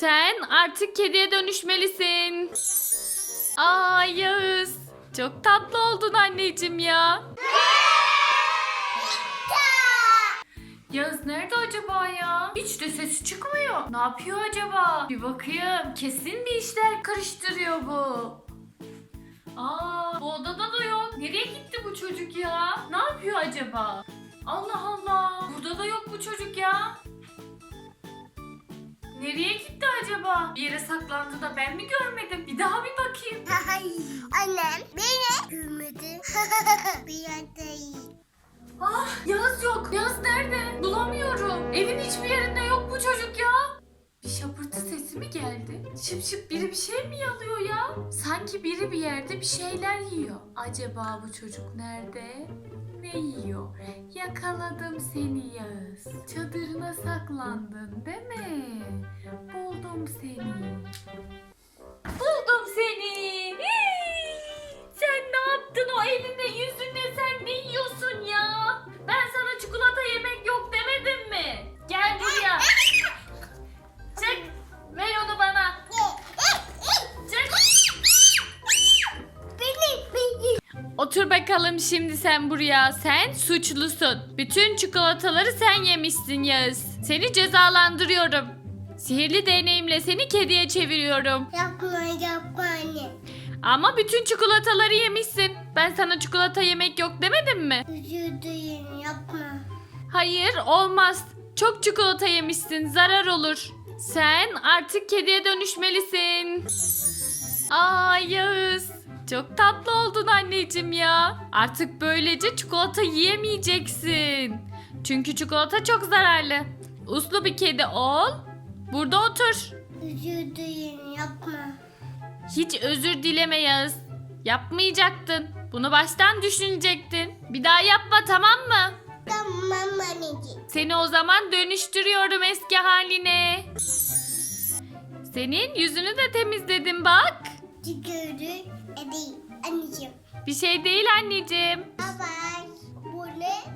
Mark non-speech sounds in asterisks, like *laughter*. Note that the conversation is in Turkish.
Sen artık kediye dönüşmelisin. Aa Yağız. Çok tatlı oldun anneciğim ya. Yağız nerede acaba ya? Hiç de sesi çıkmıyor. Ne yapıyor acaba? Bir bakayım. Kesin bir işler karıştırıyor bu. Aa, bu odada da yok. Nereye gitti bu çocuk ya? Ne yapıyor acaba? Allah Allah. Burada da yok bu çocuk ya. Nereye gitti acaba? Bir yere saklandı da ben mi görmedim? Bir daha bir bakayım. Ay, Annem beni görmedi. *laughs* bir yerdeyim. Ah Yağız yok. Yağız nerede? Bulamıyorum. Evin hiçbir yerinde yok bu çocuk ya. Bir şapırtı sesi mi geldi? Şıp şıp biri bir şey mi yalıyor ya? Sanki biri bir yerde bir şeyler yiyor. Acaba bu çocuk nerede? Ne yiyor? Yakaladım seni Yağız. Çadırına saklandın değil mi? Buldum seni. Buldum seni. Sen ne yaptın o eline yüzüne sen ne yiyorsun ya? Ben sana çikolata yemek yok demedim mi? Gel buraya. Çık. Ver onu bana. Çık. Otur bakalım şimdi sen buraya. Sen suçlusun. Bütün çikolataları sen yemişsin Yağız. Seni cezalandırıyorum. Sihirli deneyimle seni kediye çeviriyorum. Yapma, yapma anne. Ama bütün çikolataları yemişsin. Ben sana çikolata yemek yok demedim mi? Dilerim, yapma. Hayır olmaz. Çok çikolata yemişsin zarar olur. Sen artık kediye dönüşmelisin. Aa Yağız. Çok tatlı oldun anneciğim ya. Artık böylece çikolata yiyemeyeceksin. Çünkü çikolata çok zararlı. Uslu bir kedi ol. Burada otur. Özür dilerim, yapma. Hiç özür dileme Yağız. Yapmayacaktın. Bunu baştan düşünecektin. Bir daha yapma tamam mı? Tamam anneciğim. Seni o zaman dönüştürüyorum eski haline. Senin yüzünü de temizledim bak. Çıkıyordu, edeyim anneciğim. Bir şey değil anneciğim. Bye bye. Bu ne?